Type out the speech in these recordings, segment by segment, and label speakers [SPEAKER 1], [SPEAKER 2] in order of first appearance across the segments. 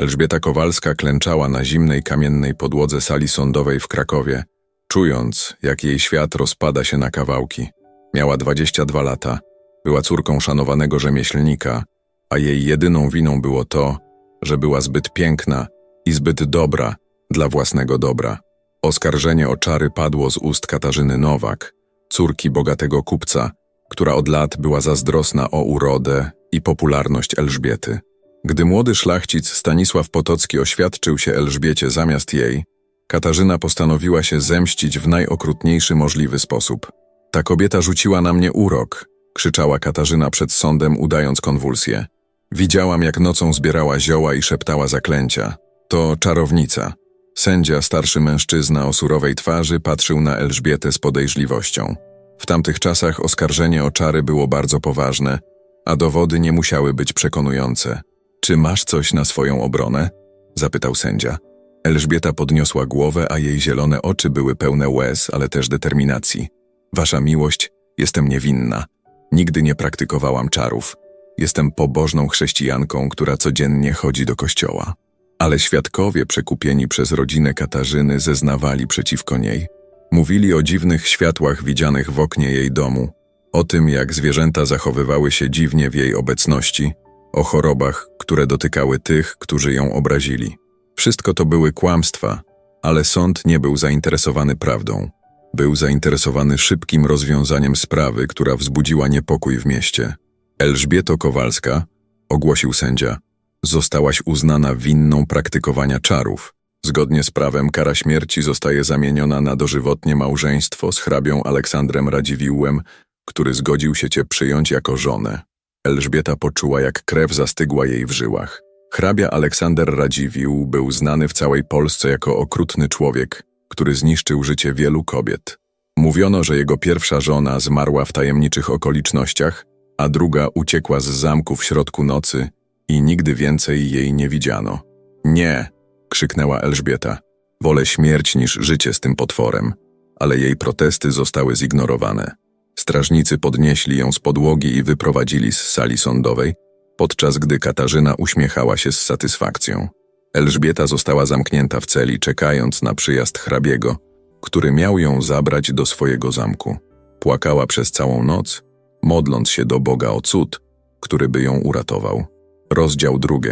[SPEAKER 1] Elżbieta Kowalska klęczała na zimnej kamiennej podłodze sali sądowej w Krakowie, czując, jak jej świat rozpada się na kawałki. Miała 22 lata, była córką szanowanego rzemieślnika, a jej jedyną winą było to, że była zbyt piękna i zbyt dobra dla własnego dobra. Oskarżenie o czary padło z ust Katarzyny Nowak, córki bogatego kupca, która od lat była zazdrosna o urodę i popularność Elżbiety. Gdy młody szlachcic Stanisław Potocki oświadczył się Elżbiecie zamiast jej, Katarzyna postanowiła się zemścić w najokrutniejszy możliwy sposób. Ta kobieta rzuciła na mnie urok, krzyczała Katarzyna przed sądem, udając konwulsję. Widziałam, jak nocą zbierała zioła i szeptała zaklęcia. To czarownica. Sędzia, starszy mężczyzna o surowej twarzy, patrzył na Elżbietę z podejrzliwością. W tamtych czasach oskarżenie o czary było bardzo poważne, a dowody nie musiały być przekonujące. Czy masz coś na swoją obronę? zapytał sędzia. Elżbieta podniosła głowę, a jej zielone oczy były pełne łez, ale też determinacji. Wasza miłość, jestem niewinna. Nigdy nie praktykowałam czarów. Jestem pobożną chrześcijanką, która codziennie chodzi do kościoła. Ale świadkowie przekupieni przez rodzinę Katarzyny zeznawali przeciwko niej. Mówili o dziwnych światłach widzianych w oknie jej domu, o tym, jak zwierzęta zachowywały się dziwnie w jej obecności, o chorobach, które dotykały tych, którzy ją obrazili. Wszystko to były kłamstwa, ale sąd nie był zainteresowany prawdą. Był zainteresowany szybkim rozwiązaniem sprawy, która wzbudziła niepokój w mieście. Elżbieto Kowalska, ogłosił sędzia, zostałaś uznana winną praktykowania czarów. Zgodnie z prawem kara śmierci zostaje zamieniona na dożywotnie małżeństwo z hrabią Aleksandrem Radziwiłłem, który zgodził się cię przyjąć jako żonę. Elżbieta poczuła, jak krew zastygła jej w żyłach. Hrabia Aleksander Radziwiłł był znany w całej Polsce jako okrutny człowiek, który zniszczył życie wielu kobiet. Mówiono, że jego pierwsza żona zmarła w tajemniczych okolicznościach, a druga uciekła z zamku w środku nocy i nigdy więcej jej nie widziano. Nie, krzyknęła Elżbieta. Wolę śmierć niż życie z tym potworem, ale jej protesty zostały zignorowane. Strażnicy podnieśli ją z podłogi i wyprowadzili z sali sądowej, podczas gdy Katarzyna uśmiechała się z satysfakcją. Elżbieta została zamknięta w celi, czekając na przyjazd hrabiego, który miał ją zabrać do swojego zamku. Płakała przez całą noc, modląc się do Boga o cud, który by ją uratował. Rozdział drugi.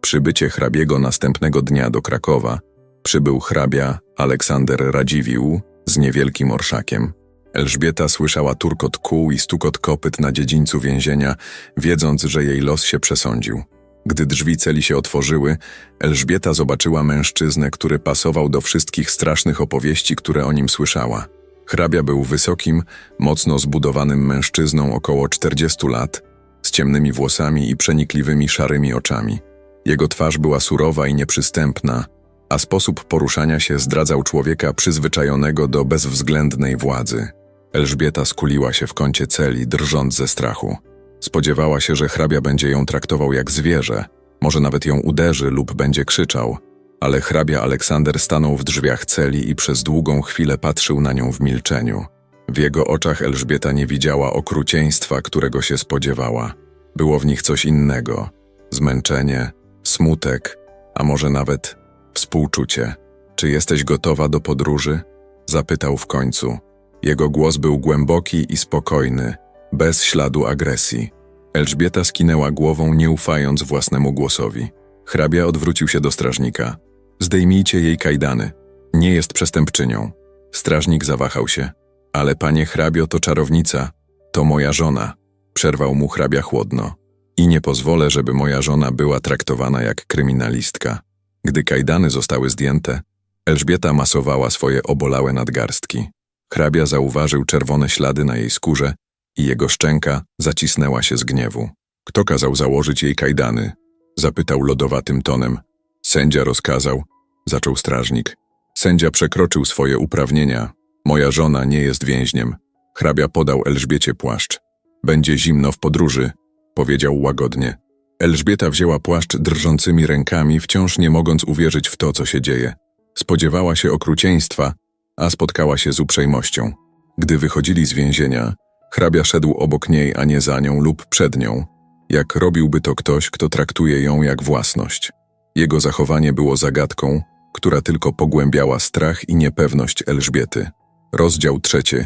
[SPEAKER 1] Przybycie hrabiego następnego dnia do Krakowa przybył hrabia Aleksander Radziwiłł z niewielkim orszakiem. Elżbieta słyszała turkot kół i stukot kopyt na dziedzińcu więzienia, wiedząc, że jej los się przesądził. Gdy drzwi celi się otworzyły, Elżbieta zobaczyła mężczyznę, który pasował do wszystkich strasznych opowieści, które o nim słyszała. Hrabia był wysokim, mocno zbudowanym mężczyzną około 40 lat, z ciemnymi włosami i przenikliwymi szarymi oczami. Jego twarz była surowa i nieprzystępna, a sposób poruszania się zdradzał człowieka przyzwyczajonego do bezwzględnej władzy. Elżbieta skuliła się w kącie celi, drżąc ze strachu. Spodziewała się, że hrabia będzie ją traktował jak zwierzę, może nawet ją uderzy lub będzie krzyczał, ale hrabia Aleksander stanął w drzwiach celi i przez długą chwilę patrzył na nią w milczeniu. W jego oczach Elżbieta nie widziała okrucieństwa, którego się spodziewała. Było w nich coś innego zmęczenie, smutek, a może nawet współczucie. Czy jesteś gotowa do podróży? Zapytał w końcu. Jego głos był głęboki i spokojny, bez śladu agresji. Elżbieta skinęła głową, nie ufając własnemu głosowi. Hrabia odwrócił się do strażnika. Zdejmijcie jej kajdany. Nie jest przestępczynią. Strażnik zawahał się. Ale panie hrabio to czarownica. To moja żona. Przerwał mu hrabia chłodno. I nie pozwolę, żeby moja żona była traktowana jak kryminalistka. Gdy kajdany zostały zdjęte, Elżbieta masowała swoje obolałe nadgarstki. Hrabia zauważył czerwone ślady na jej skórze i jego szczęka zacisnęła się z gniewu. Kto kazał założyć jej kajdany? Zapytał lodowatym tonem. Sędzia rozkazał, zaczął strażnik. Sędzia przekroczył swoje uprawnienia. Moja żona nie jest więźniem. Hrabia podał Elżbiecie płaszcz. Będzie zimno w podróży, powiedział łagodnie. Elżbieta wzięła płaszcz drżącymi rękami, wciąż nie mogąc uwierzyć w to, co się dzieje. Spodziewała się okrucieństwa, a spotkała się z uprzejmością. Gdy wychodzili z więzienia, hrabia szedł obok niej, a nie za nią lub przed nią, jak robiłby to ktoś, kto traktuje ją jak własność. Jego zachowanie było zagadką, która tylko pogłębiała strach i niepewność Elżbiety. Rozdział trzeci.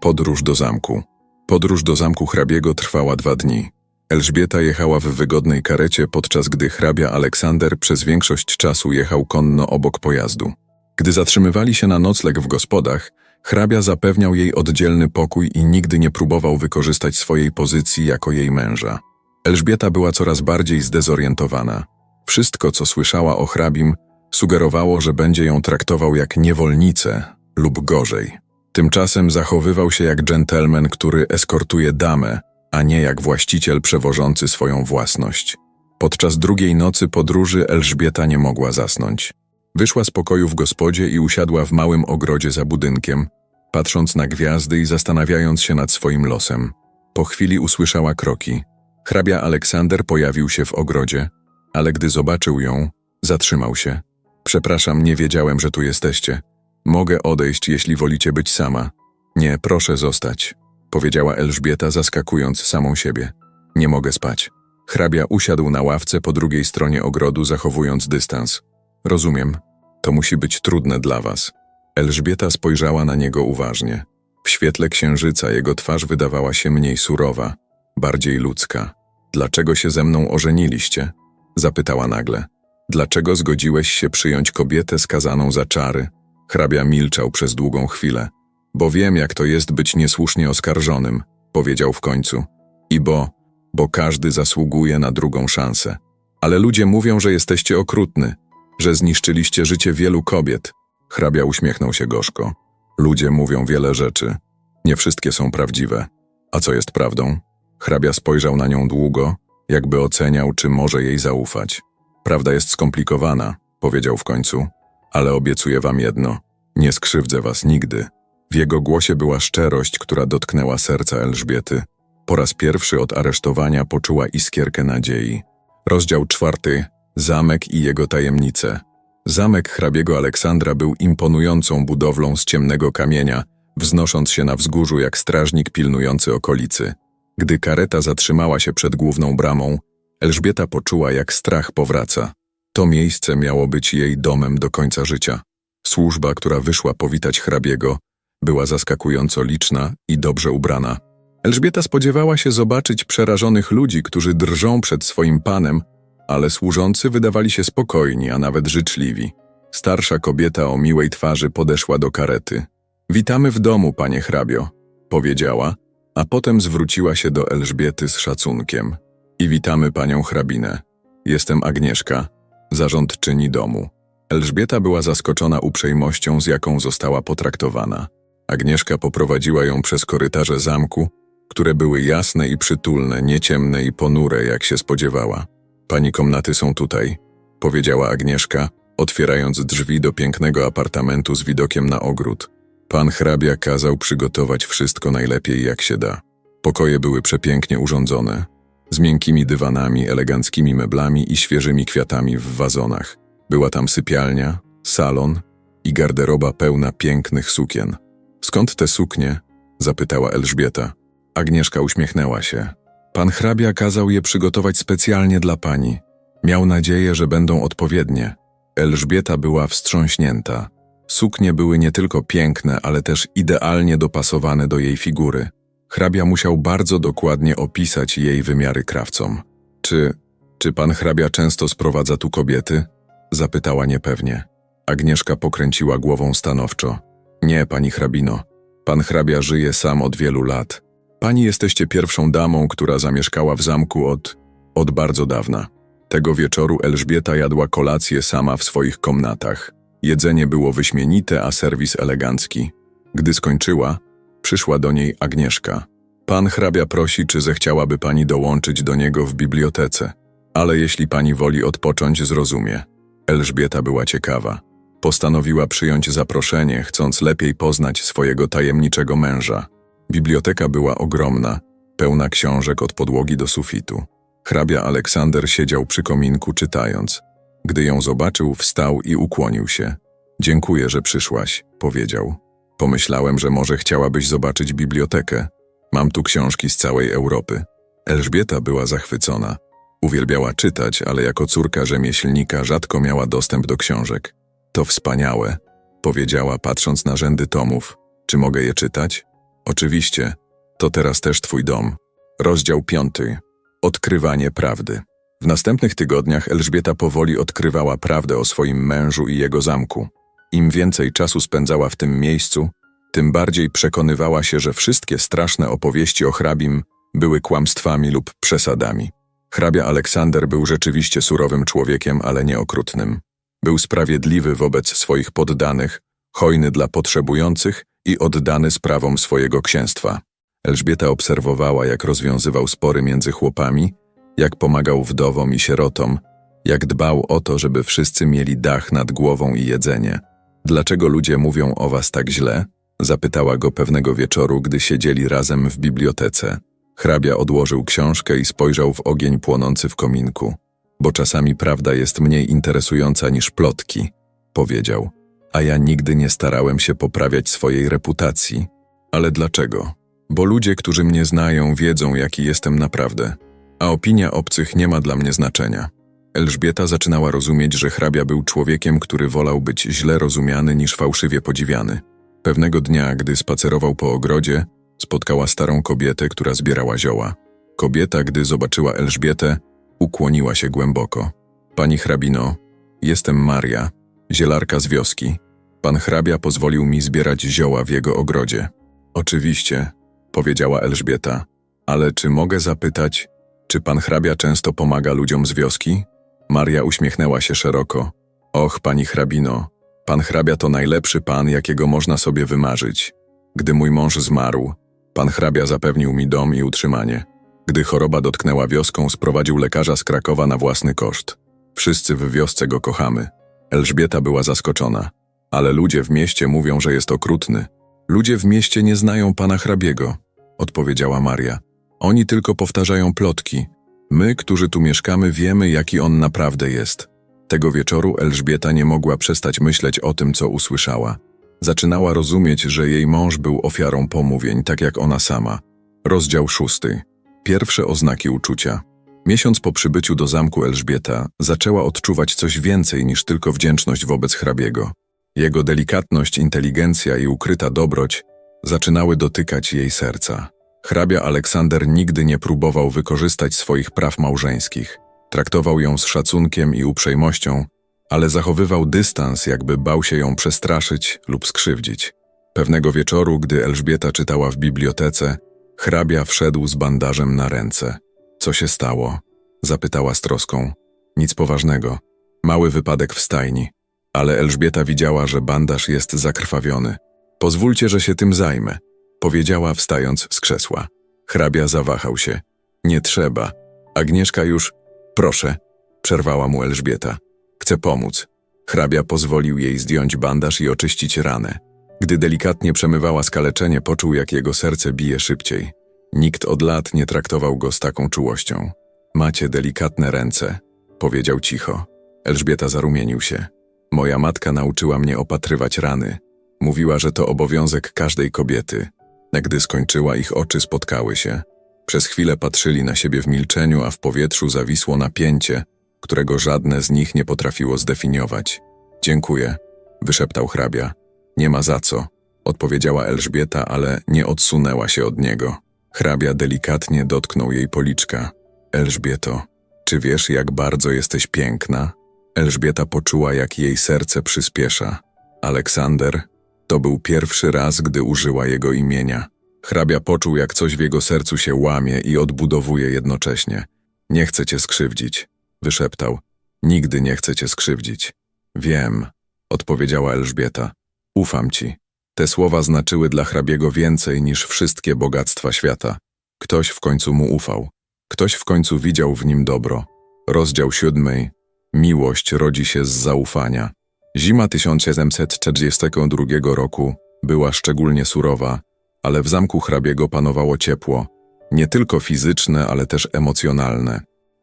[SPEAKER 1] Podróż do zamku. Podróż do zamku hrabiego trwała dwa dni. Elżbieta jechała w wygodnej karecie, podczas gdy hrabia Aleksander przez większość czasu jechał konno obok pojazdu. Gdy zatrzymywali się na nocleg w gospodach, hrabia zapewniał jej oddzielny pokój i nigdy nie próbował wykorzystać swojej pozycji jako jej męża. Elżbieta była coraz bardziej zdezorientowana. Wszystko, co słyszała o hrabim, sugerowało, że będzie ją traktował jak niewolnicę lub gorzej. Tymczasem zachowywał się jak dżentelmen, który eskortuje damę, a nie jak właściciel przewożący swoją własność. Podczas drugiej nocy podróży Elżbieta nie mogła zasnąć. Wyszła z pokoju w gospodzie i usiadła w małym ogrodzie za budynkiem, patrząc na gwiazdy i zastanawiając się nad swoim losem. Po chwili usłyszała kroki. Hrabia Aleksander pojawił się w ogrodzie, ale gdy zobaczył ją, zatrzymał się. Przepraszam, nie wiedziałem, że tu jesteście. Mogę odejść, jeśli wolicie być sama. Nie, proszę zostać, powiedziała Elżbieta, zaskakując samą siebie. Nie mogę spać. Hrabia usiadł na ławce po drugiej stronie ogrodu, zachowując dystans. Rozumiem. To musi być trudne dla was. Elżbieta spojrzała na niego uważnie. W świetle księżyca jego twarz wydawała się mniej surowa, bardziej ludzka. Dlaczego się ze mną ożeniliście? Zapytała nagle. Dlaczego zgodziłeś się przyjąć kobietę skazaną za czary? Hrabia milczał przez długą chwilę. Bo wiem, jak to jest być niesłusznie oskarżonym, powiedział w końcu. I bo, bo każdy zasługuje na drugą szansę. Ale ludzie mówią, że jesteście okrutny, że zniszczyliście życie wielu kobiet. Hrabia uśmiechnął się gorzko. Ludzie mówią wiele rzeczy. Nie wszystkie są prawdziwe. A co jest prawdą? Hrabia spojrzał na nią długo, jakby oceniał, czy może jej zaufać. Prawda jest skomplikowana, powiedział w końcu, ale obiecuję wam jedno: nie skrzywdzę was nigdy. W jego głosie była szczerość, która dotknęła serca Elżbiety. Po raz pierwszy od aresztowania poczuła iskierkę nadziei. Rozdział czwarty. Zamek i jego tajemnice. Zamek hrabiego Aleksandra był imponującą budowlą z ciemnego kamienia, wznosząc się na wzgórzu jak strażnik pilnujący okolicy. Gdy kareta zatrzymała się przed główną bramą, Elżbieta poczuła, jak strach powraca. To miejsce miało być jej domem do końca życia. Służba, która wyszła powitać hrabiego, była zaskakująco liczna i dobrze ubrana. Elżbieta spodziewała się zobaczyć przerażonych ludzi, którzy drżą przed swoim panem, ale służący wydawali się spokojni, a nawet życzliwi. Starsza kobieta o miłej twarzy podeszła do karety. Witamy w domu, panie hrabio, powiedziała, a potem zwróciła się do Elżbiety z szacunkiem. I witamy panią hrabinę. Jestem Agnieszka, zarządczyni domu. Elżbieta była zaskoczona uprzejmością, z jaką została potraktowana. Agnieszka poprowadziła ją przez korytarze zamku, które były jasne i przytulne, nie ciemne i ponure, jak się spodziewała. Pani komnaty są tutaj, powiedziała Agnieszka, otwierając drzwi do pięknego apartamentu z widokiem na ogród. Pan hrabia kazał przygotować wszystko najlepiej jak się da. Pokoje były przepięknie urządzone, z miękkimi dywanami, eleganckimi meblami i świeżymi kwiatami w wazonach. Była tam sypialnia, salon i garderoba pełna pięknych sukien. Skąd te suknie? zapytała Elżbieta. Agnieszka uśmiechnęła się. Pan hrabia kazał je przygotować specjalnie dla pani. Miał nadzieję, że będą odpowiednie. Elżbieta była wstrząśnięta. Suknie były nie tylko piękne, ale też idealnie dopasowane do jej figury. Hrabia musiał bardzo dokładnie opisać jej wymiary krawcom. Czy, czy pan hrabia często sprowadza tu kobiety? Zapytała niepewnie. Agnieszka pokręciła głową stanowczo. Nie, pani hrabino. Pan hrabia żyje sam od wielu lat. Pani jesteście pierwszą damą, która zamieszkała w zamku od, od bardzo dawna. Tego wieczoru Elżbieta jadła kolację sama w swoich komnatach. Jedzenie było wyśmienite, a serwis elegancki. Gdy skończyła, przyszła do niej Agnieszka. Pan hrabia prosi, czy zechciałaby pani dołączyć do niego w bibliotece. Ale jeśli pani woli odpocząć, zrozumie. Elżbieta była ciekawa. Postanowiła przyjąć zaproszenie, chcąc lepiej poznać swojego tajemniczego męża. Biblioteka była ogromna, pełna książek od podłogi do sufitu. Hrabia Aleksander siedział przy kominku czytając. Gdy ją zobaczył, wstał i ukłonił się. Dziękuję, że przyszłaś, powiedział. Pomyślałem, że może chciałabyś zobaczyć bibliotekę. Mam tu książki z całej Europy. Elżbieta była zachwycona. Uwielbiała czytać, ale jako córka rzemieślnika rzadko miała dostęp do książek. To wspaniałe, powiedziała, patrząc na rzędy tomów. Czy mogę je czytać? Oczywiście. To teraz też twój dom. Rozdział piąty. Odkrywanie prawdy. W następnych tygodniach Elżbieta powoli odkrywała prawdę o swoim mężu i jego zamku. Im więcej czasu spędzała w tym miejscu, tym bardziej przekonywała się, że wszystkie straszne opowieści o hrabim były kłamstwami lub przesadami. Hrabia Aleksander był rzeczywiście surowym człowiekiem, ale nie okrutnym. Był sprawiedliwy wobec swoich poddanych, hojny dla potrzebujących i oddany sprawom swojego księstwa. Elżbieta obserwowała, jak rozwiązywał spory między chłopami, jak pomagał wdowom i sierotom, jak dbał o to, żeby wszyscy mieli dach nad głową i jedzenie. Dlaczego ludzie mówią o was tak źle? Zapytała go pewnego wieczoru, gdy siedzieli razem w bibliotece. Hrabia odłożył książkę i spojrzał w ogień płonący w kominku. Bo czasami prawda jest mniej interesująca niż plotki, powiedział. A ja nigdy nie starałem się poprawiać swojej reputacji. Ale dlaczego? Bo ludzie, którzy mnie znają, wiedzą, jaki jestem naprawdę. A opinia obcych nie ma dla mnie znaczenia. Elżbieta zaczynała rozumieć, że hrabia był człowiekiem, który wolał być źle rozumiany niż fałszywie podziwiany. Pewnego dnia, gdy spacerował po ogrodzie, spotkała starą kobietę, która zbierała zioła. Kobieta, gdy zobaczyła Elżbietę, ukłoniła się głęboko. Pani hrabino, jestem Maria, zielarka z wioski. Pan hrabia pozwolił mi zbierać zioła w jego ogrodzie. Oczywiście, powiedziała Elżbieta, ale czy mogę zapytać, czy pan hrabia często pomaga ludziom z wioski? Maria uśmiechnęła się szeroko. Och, pani hrabino, pan hrabia to najlepszy pan, jakiego można sobie wymarzyć. Gdy mój mąż zmarł, pan hrabia zapewnił mi dom i utrzymanie. Gdy choroba dotknęła wioską, sprowadził lekarza z Krakowa na własny koszt. Wszyscy w wiosce go kochamy. Elżbieta była zaskoczona. Ale ludzie w mieście mówią, że jest okrutny. Ludzie w mieście nie znają pana hrabiego, odpowiedziała Maria. Oni tylko powtarzają plotki. My, którzy tu mieszkamy, wiemy, jaki on naprawdę jest. Tego wieczoru Elżbieta nie mogła przestać myśleć o tym, co usłyszała. Zaczynała rozumieć, że jej mąż był ofiarą pomówień, tak jak ona sama. Rozdział szósty. Pierwsze oznaki uczucia. Miesiąc po przybyciu do zamku Elżbieta zaczęła odczuwać coś więcej niż tylko wdzięczność wobec hrabiego. Jego delikatność, inteligencja i ukryta dobroć zaczynały dotykać jej serca. Hrabia Aleksander nigdy nie próbował wykorzystać swoich praw małżeńskich. Traktował ją z szacunkiem i uprzejmością, ale zachowywał dystans, jakby bał się ją przestraszyć lub skrzywdzić. Pewnego wieczoru, gdy Elżbieta czytała w bibliotece, hrabia wszedł z bandażem na ręce. Co się stało? Zapytała z troską. Nic poważnego. Mały wypadek w stajni. Ale Elżbieta widziała, że bandaż jest zakrwawiony. Pozwólcie, że się tym zajmę, powiedziała wstając z krzesła. Hrabia zawahał się. Nie trzeba. Agnieszka już... Proszę, przerwała mu Elżbieta. Chcę pomóc. Hrabia pozwolił jej zdjąć bandaż i oczyścić ranę. Gdy delikatnie przemywała skaleczenie, poczuł, jak jego serce bije szybciej. Nikt od lat nie traktował go z taką czułością. Macie delikatne ręce, powiedział cicho. Elżbieta zarumienił się. Moja matka nauczyła mnie opatrywać rany. Mówiła, że to obowiązek każdej kobiety. Gdy skończyła, ich oczy spotkały się. Przez chwilę patrzyli na siebie w milczeniu, a w powietrzu zawisło napięcie, którego żadne z nich nie potrafiło zdefiniować. Dziękuję, wyszeptał hrabia. Nie ma za co, odpowiedziała Elżbieta, ale nie odsunęła się od niego. Hrabia delikatnie dotknął jej policzka. Elżbieto, czy wiesz, jak bardzo jesteś piękna? Elżbieta poczuła, jak jej serce przyspiesza. Aleksander to był pierwszy raz, gdy użyła jego imienia. Hrabia poczuł, jak coś w jego sercu się łamie i odbudowuje jednocześnie. Nie chcę cię skrzywdzić, wyszeptał. Nigdy nie chcę cię skrzywdzić. Wiem, odpowiedziała Elżbieta. Ufam ci. Te słowa znaczyły dla hrabiego więcej niż wszystkie bogactwa świata. Ktoś w końcu mu ufał. Ktoś w końcu widział w nim dobro. Rozdział siódmy. Miłość rodzi się z zaufania. Zima 1742 roku była szczególnie surowa, ale w zamku hrabiego panowało ciepło, nie tylko fizyczne, ale też emocjonalne.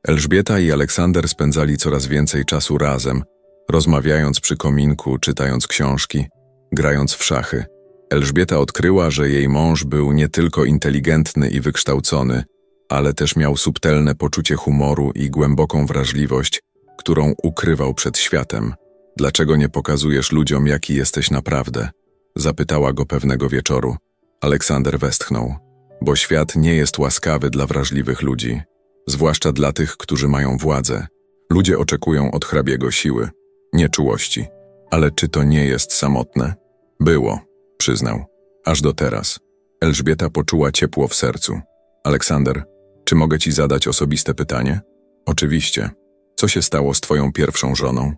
[SPEAKER 1] Elżbieta i Aleksander spędzali coraz więcej czasu razem, rozmawiając przy kominku, czytając książki, grając w szachy. Elżbieta odkryła, że jej mąż był nie tylko inteligentny i wykształcony, ale też miał subtelne poczucie humoru i głęboką wrażliwość, którą ukrywał przed światem. Dlaczego nie pokazujesz ludziom, jaki jesteś naprawdę? Zapytała go pewnego wieczoru. Aleksander westchnął. Bo świat nie jest łaskawy dla wrażliwych ludzi, zwłaszcza dla tych, którzy mają władzę. Ludzie oczekują od hrabiego siły, nie czułości. Ale czy to nie jest samotne? Było, przyznał. Aż do teraz. Elżbieta poczuła ciepło w sercu. Aleksander, czy mogę ci zadać osobiste pytanie? Oczywiście. Co się stało z twoją pierwszą żoną?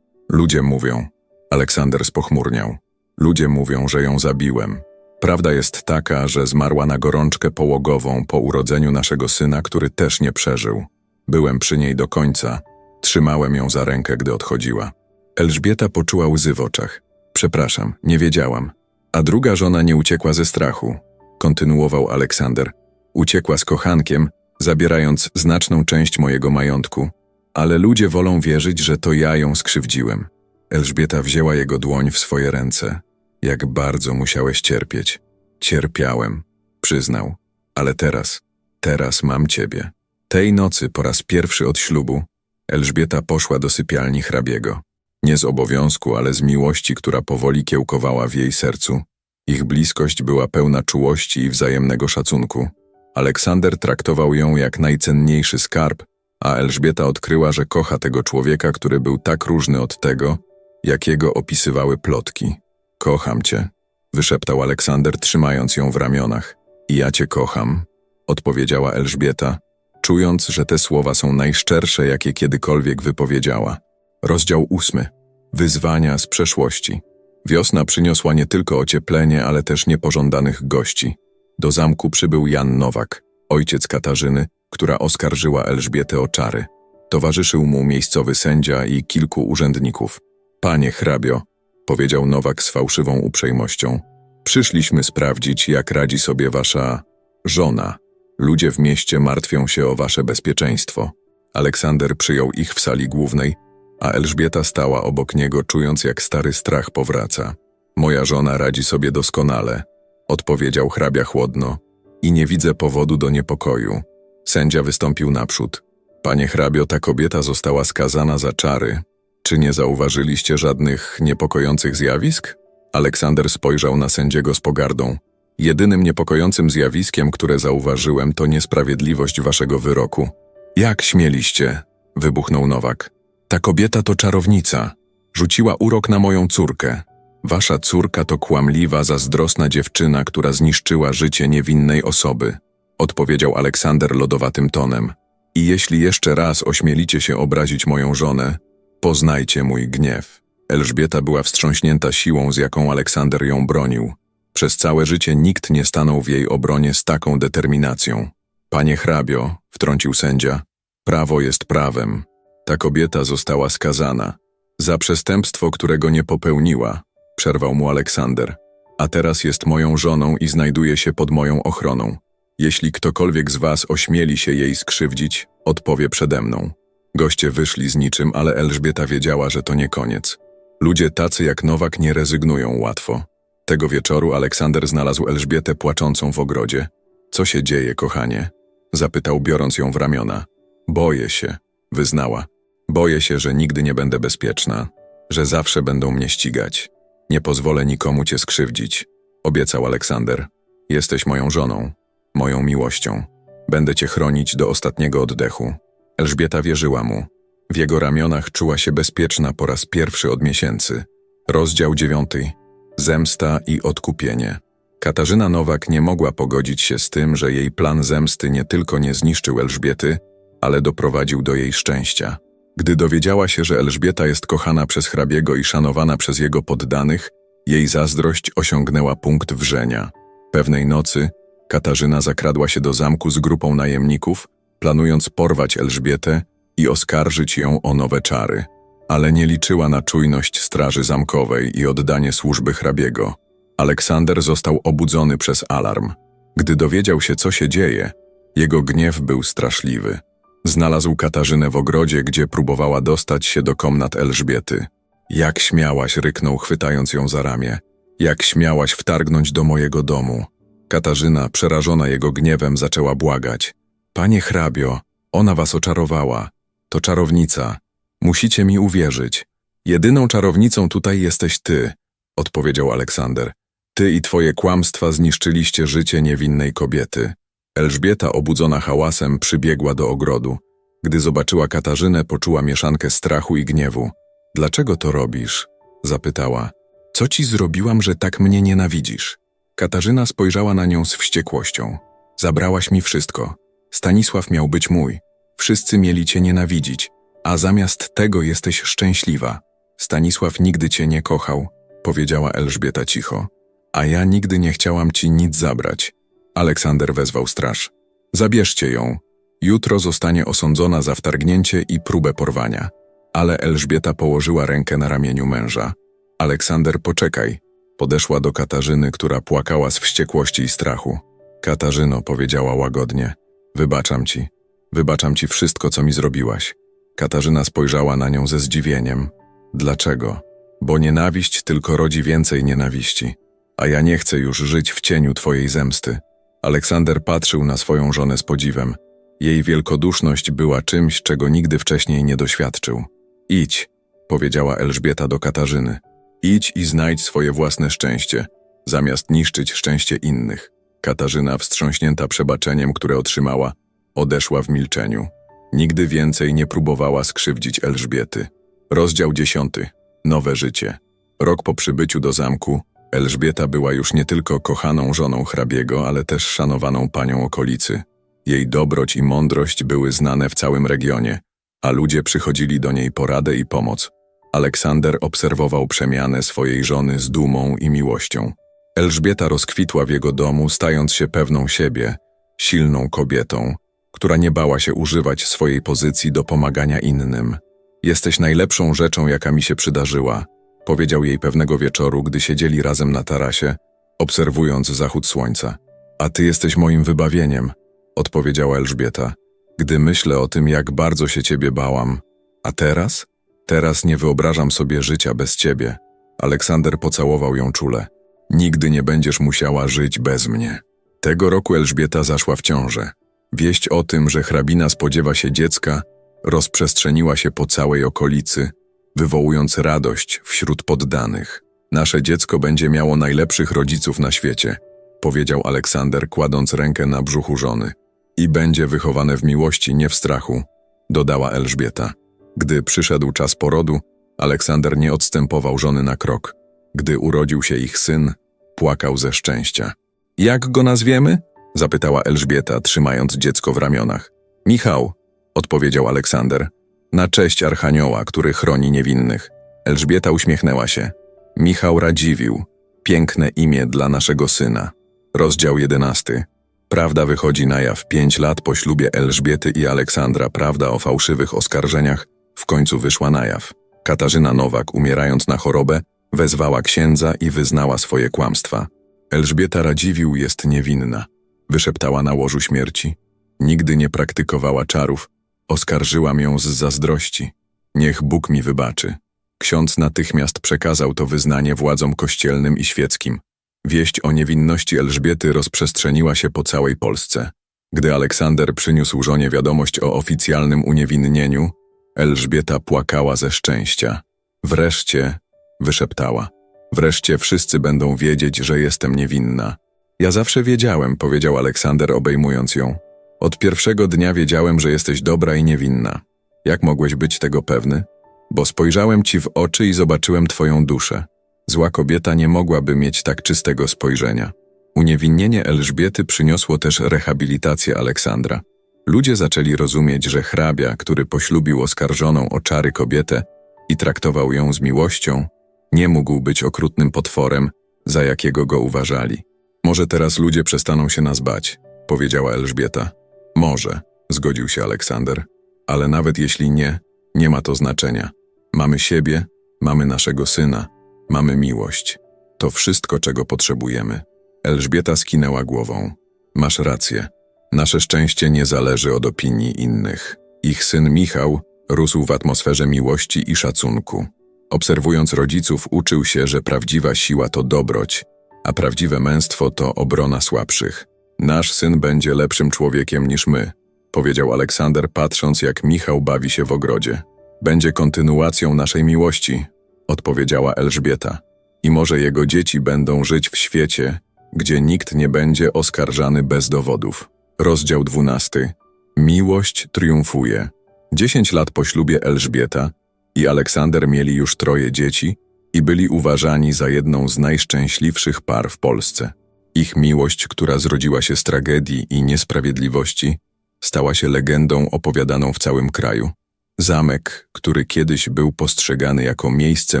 [SPEAKER 1] Ludzie mówią. Aleksander spochmurniał. Ludzie mówią, że ją zabiłem. Prawda jest taka, że zmarła na gorączkę połogową po urodzeniu naszego syna, który też nie przeżył. Byłem przy niej do końca. Trzymałem ją za rękę, gdy odchodziła. Elżbieta poczuła łzy w oczach. Przepraszam, nie wiedziałam. A druga żona nie uciekła ze strachu. Kontynuował Aleksander. Uciekła z kochankiem, zabierając znaczną część mojego majątku. Ale ludzie wolą wierzyć, że to ja ją skrzywdziłem. Elżbieta wzięła jego dłoń w swoje ręce. Jak bardzo musiałeś cierpieć. Cierpiałem, przyznał. Ale teraz, teraz mam ciebie. Tej nocy, po raz pierwszy od ślubu, Elżbieta poszła do sypialni hrabiego. Nie z obowiązku, ale z miłości, która powoli kiełkowała w jej sercu. Ich bliskość była pełna czułości i wzajemnego szacunku. Aleksander traktował ją jak najcenniejszy skarb, a Elżbieta odkryła, że kocha tego człowieka, który był tak różny od tego, jakiego opisywały plotki. Kocham cię, wyszeptał Aleksander, trzymając ją w ramionach. I ja cię kocham, odpowiedziała Elżbieta, czując, że te słowa są najszczersze, jakie kiedykolwiek wypowiedziała. Rozdział ósmy. Wyzwania z przeszłości. Wiosna przyniosła nie tylko ocieplenie, ale też niepożądanych gości. Do zamku przybył Jan Nowak, ojciec Katarzyny, która oskarżyła Elżbietę o czary. Towarzyszył mu miejscowy sędzia i kilku urzędników. Panie hrabio, powiedział Nowak z fałszywą uprzejmością, przyszliśmy sprawdzić, jak radzi sobie wasza żona. Ludzie w mieście martwią się o wasze bezpieczeństwo. Aleksander przyjął ich w sali głównej, a Elżbieta stała obok niego, czując jak stary strach powraca. Moja żona radzi sobie doskonale, odpowiedział hrabia chłodno, i nie widzę powodu do niepokoju. Sędzia wystąpił naprzód. Panie hrabio, ta kobieta została skazana za czary. Czy nie zauważyliście żadnych niepokojących zjawisk? Aleksander spojrzał na sędziego z pogardą. Jedynym niepokojącym zjawiskiem, które zauważyłem, to niesprawiedliwość waszego wyroku. Jak śmieliście? wybuchnął Nowak. Ta kobieta to czarownica. Rzuciła urok na moją córkę. Wasza córka to kłamliwa, zazdrosna dziewczyna, która zniszczyła życie niewinnej osoby, odpowiedział Aleksander lodowatym tonem. I jeśli jeszcze raz ośmielicie się obrazić moją żonę, poznajcie mój gniew. Elżbieta była wstrząśnięta siłą, z jaką Aleksander ją bronił. Przez całe życie nikt nie stanął w jej obronie z taką determinacją. Panie hrabio, wtrącił sędzia, prawo jest prawem. Ta kobieta została skazana za przestępstwo, którego nie popełniła, przerwał mu Aleksander. A teraz jest moją żoną i znajduje się pod moją ochroną. Jeśli ktokolwiek z was ośmieli się jej skrzywdzić, odpowie przede mną. Goście wyszli z niczym, ale Elżbieta wiedziała, że to nie koniec. Ludzie tacy jak Nowak nie rezygnują łatwo. Tego wieczoru Aleksander znalazł Elżbietę płaczącą w ogrodzie. Co się dzieje, kochanie? Zapytał, biorąc ją w ramiona. Boję się, wyznała. Boję się, że nigdy nie będę bezpieczna, że zawsze będą mnie ścigać. Nie pozwolę nikomu cię skrzywdzić, obiecał Aleksander. Jesteś moją żoną, moją miłością. Będę cię chronić do ostatniego oddechu. Elżbieta wierzyła mu. W jego ramionach czuła się bezpieczna po raz pierwszy od miesięcy. Rozdział dziewiąty. Zemsta i odkupienie. Katarzyna Nowak nie mogła pogodzić się z tym, że jej plan zemsty nie tylko nie zniszczył Elżbiety, ale doprowadził do jej szczęścia. Gdy dowiedziała się, że Elżbieta jest kochana przez hrabiego i szanowana przez jego poddanych, jej zazdrość osiągnęła punkt wrzenia. Pewnej nocy Katarzyna zakradła się do zamku z grupą najemników, planując porwać Elżbietę i oskarżyć ją o nowe czary. Ale nie liczyła na czujność straży zamkowej i oddanie służby hrabiego. Aleksander został obudzony przez alarm. Gdy dowiedział się, co się dzieje, jego gniew był straszliwy. Znalazł Katarzynę w ogrodzie, gdzie próbowała dostać się do komnat Elżbiety. Jak śmiałaś, ryknął, chwytając ją za ramię. Jak śmiałaś wtargnąć do mojego domu. Katarzyna, przerażona jego gniewem, zaczęła błagać. Panie hrabio, ona was oczarowała. To czarownica. Musicie mi uwierzyć. Jedyną czarownicą tutaj jesteś ty, odpowiedział Aleksander. Ty i twoje kłamstwa zniszczyliście życie niewinnej kobiety. Elżbieta, obudzona hałasem, przybiegła do ogrodu. Gdy zobaczyła Katarzynę, poczuła mieszankę strachu i gniewu. Dlaczego to robisz? zapytała. Co ci zrobiłam, że tak mnie nienawidzisz? Katarzyna spojrzała na nią z wściekłością. Zabrałaś mi wszystko. Stanisław miał być mój. Wszyscy mieli cię nienawidzić, a zamiast tego jesteś szczęśliwa. Stanisław nigdy cię nie kochał, powiedziała Elżbieta cicho. A ja nigdy nie chciałam ci nic zabrać. Aleksander wezwał straż. Zabierzcie ją. Jutro zostanie osądzona za wtargnięcie i próbę porwania. Ale Elżbieta położyła rękę na ramieniu męża. Aleksander, poczekaj. Podeszła do Katarzyny, która płakała z wściekłości i strachu. Katarzyno, powiedziała łagodnie, wybaczam ci. Wybaczam ci wszystko, co mi zrobiłaś. Katarzyna spojrzała na nią ze zdziwieniem. Dlaczego? Bo nienawiść tylko rodzi więcej nienawiści. A ja nie chcę już żyć w cieniu twojej zemsty. Aleksander patrzył na swoją żonę z podziwem. Jej wielkoduszność była czymś, czego nigdy wcześniej nie doświadczył. Idź, powiedziała Elżbieta do Katarzyny. Idź i znajdź swoje własne szczęście, zamiast niszczyć szczęście innych. Katarzyna, wstrząśnięta przebaczeniem, które otrzymała, odeszła w milczeniu. Nigdy więcej nie próbowała skrzywdzić Elżbiety. Rozdział dziesiąty. Nowe życie. Rok po przybyciu do zamku, Elżbieta była już nie tylko kochaną żoną hrabiego, ale też szanowaną panią okolicy. Jej dobroć i mądrość były znane w całym regionie, a ludzie przychodzili do niej po radę i pomoc. Aleksander obserwował przemianę swojej żony z dumą i miłością. Elżbieta rozkwitła w jego domu, stając się pewną siebie, silną kobietą, która nie bała się używać swojej pozycji do pomagania innym. Jesteś najlepszą rzeczą, jaka mi się przydarzyła, powiedział jej pewnego wieczoru, gdy siedzieli razem na tarasie, obserwując zachód słońca. A ty jesteś moim wybawieniem, odpowiedziała Elżbieta. Gdy myślę o tym, jak bardzo się ciebie bałam. A teraz? Teraz nie wyobrażam sobie życia bez ciebie. Aleksander pocałował ją czule. Nigdy nie będziesz musiała żyć bez mnie. Tego roku Elżbieta zaszła w ciążę. Wieść o tym, że hrabina spodziewa się dziecka, rozprzestrzeniła się po całej okolicy, wywołując radość wśród poddanych. Nasze dziecko będzie miało najlepszych rodziców na świecie, powiedział Aleksander, kładąc rękę na brzuchu żony. I będzie wychowane w miłości, nie w strachu, dodała Elżbieta. Gdy przyszedł czas porodu, Aleksander nie odstępował żony na krok. Gdy urodził się ich syn, płakał ze szczęścia. Jak go nazwiemy? zapytała Elżbieta, trzymając dziecko w ramionach. Michał, odpowiedział Aleksander, na cześć Archanioła, który chroni niewinnych. Elżbieta uśmiechnęła się. Michał Radziwił, piękne imię dla naszego syna. Rozdział jedenasty. Prawda wychodzi na jaw pięć lat po ślubie Elżbiety i Aleksandra. Prawda o fałszywych oskarżeniach w końcu wyszła na jaw. Katarzyna Nowak, umierając na chorobę, wezwała księdza i wyznała swoje kłamstwa. Elżbieta Radziwił jest niewinna, wyszeptała na łożu śmierci. Nigdy nie praktykowała czarów, oskarżyłam ją z zazdrości. Niech Bóg mi wybaczy. Ksiądz natychmiast przekazał to wyznanie władzom kościelnym i świeckim. Wieść o niewinności Elżbiety rozprzestrzeniła się po całej Polsce. Gdy Aleksander przyniósł żonie wiadomość o oficjalnym uniewinnieniu, Elżbieta płakała ze szczęścia. Wreszcie, wyszeptała, wreszcie wszyscy będą wiedzieć, że jestem niewinna. Ja zawsze wiedziałem, powiedział Aleksander, obejmując ją. Od pierwszego dnia wiedziałem, że jesteś dobra i niewinna. Jak mogłeś być tego pewny? Bo spojrzałem ci w oczy i zobaczyłem twoją duszę. Zła kobieta nie mogłaby mieć tak czystego spojrzenia. Uniewinnienie Elżbiety przyniosło też rehabilitację Aleksandra. Ludzie zaczęli rozumieć, że hrabia, który poślubił oskarżoną o czary kobietę i traktował ją z miłością, nie mógł być okrutnym potworem, za jakiego go uważali. Może teraz ludzie przestaną się nas bać, powiedziała Elżbieta. Może, zgodził się Aleksander, ale nawet jeśli nie, nie ma to znaczenia. Mamy siebie, mamy naszego syna, mamy miłość. To wszystko, czego potrzebujemy. Elżbieta skinęła głową. Masz rację. Nasze szczęście nie zależy od opinii innych. Ich syn Michał rósł w atmosferze miłości i szacunku. Obserwując rodziców, uczył się, że prawdziwa siła to dobroć, a prawdziwe męstwo to obrona słabszych. Nasz syn będzie lepszym człowiekiem niż my, powiedział Aleksander, patrząc jak Michał bawi się w ogrodzie. Będzie kontynuacją naszej miłości, odpowiedziała Elżbieta. I może jego dzieci będą żyć w świecie, gdzie nikt nie będzie oskarżany bez dowodów. Rozdział 12. Miłość triumfuje. Dziesięć lat po ślubie Elżbieta i Aleksander mieli już troje dzieci i byli uważani za jedną z najszczęśliwszych par w Polsce. Ich miłość, która zrodziła się z tragedii i niesprawiedliwości, stała się legendą opowiadaną w całym kraju. Zamek, który kiedyś był postrzegany jako miejsce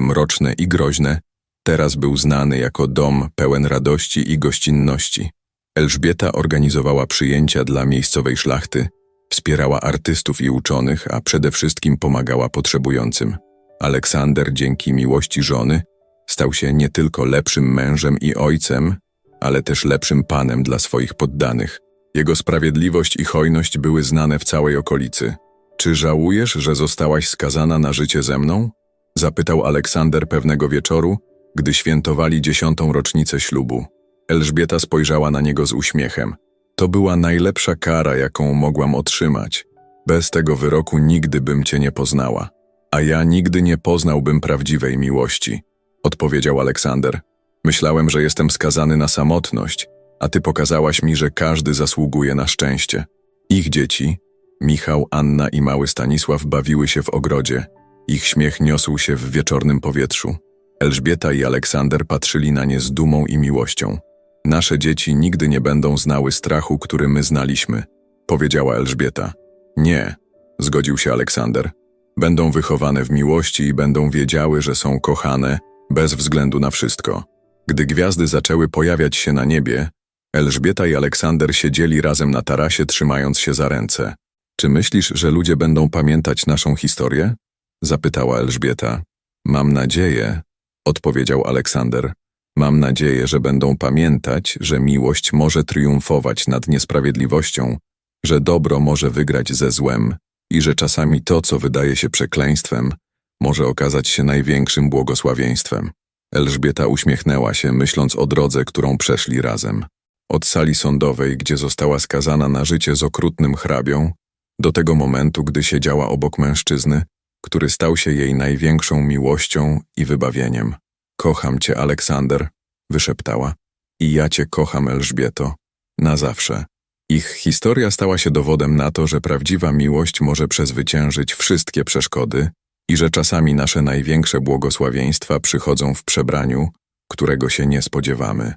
[SPEAKER 1] mroczne i groźne, teraz był znany jako dom pełen radości i gościnności. Elżbieta organizowała przyjęcia dla miejscowej szlachty, wspierała artystów i uczonych, a przede wszystkim pomagała potrzebującym. Aleksander dzięki miłości żony stał się nie tylko lepszym mężem i ojcem, ale też lepszym panem dla swoich poddanych. Jego sprawiedliwość i hojność były znane w całej okolicy. Czy żałujesz, że zostałaś skazana na życie ze mną? Zapytał Aleksander pewnego wieczoru, gdy świętowali dziesiątą rocznicę ślubu. Elżbieta spojrzała na niego z uśmiechem. To była najlepsza kara, jaką mogłam otrzymać. Bez tego wyroku nigdy bym cię nie poznała. A ja nigdy nie poznałbym prawdziwej miłości, odpowiedział Aleksander. Myślałem, że jestem skazany na samotność, a ty pokazałaś mi, że każdy zasługuje na szczęście. Ich dzieci, Michał, Anna i mały Stanisław bawiły się w ogrodzie. Ich śmiech niosł się w wieczornym powietrzu. Elżbieta i Aleksander patrzyli na nie z dumą i miłością. Nasze dzieci nigdy nie będą znały strachu, który my znaliśmy, powiedziała Elżbieta. Nie, zgodził się Aleksander. Będą wychowane w miłości i będą wiedziały, że są kochane, bez względu na wszystko. Gdy gwiazdy zaczęły pojawiać się na niebie, Elżbieta i Aleksander siedzieli razem na tarasie, trzymając się za ręce. Czy myślisz, że ludzie będą pamiętać naszą historię? zapytała Elżbieta. Mam nadzieję, odpowiedział Aleksander. Mam nadzieję, że będą pamiętać, że miłość może triumfować nad niesprawiedliwością, że dobro może wygrać ze złem i że czasami to, co wydaje się przekleństwem, może okazać się największym błogosławieństwem. Elżbieta uśmiechnęła się, myśląc o drodze, którą przeszli razem. Od sali sądowej, gdzie została skazana na życie z okrutnym hrabią, do tego momentu, gdy siedziała obok mężczyzny, który stał się jej największą miłością i wybawieniem. Kocham cię, Aleksander, wyszeptała. I ja cię kocham, Elżbieto. Na zawsze. Ich historia stała się dowodem na to, że prawdziwa miłość może przezwyciężyć wszystkie przeszkody i że czasami nasze największe błogosławieństwa przychodzą w przebraniu, którego się nie spodziewamy.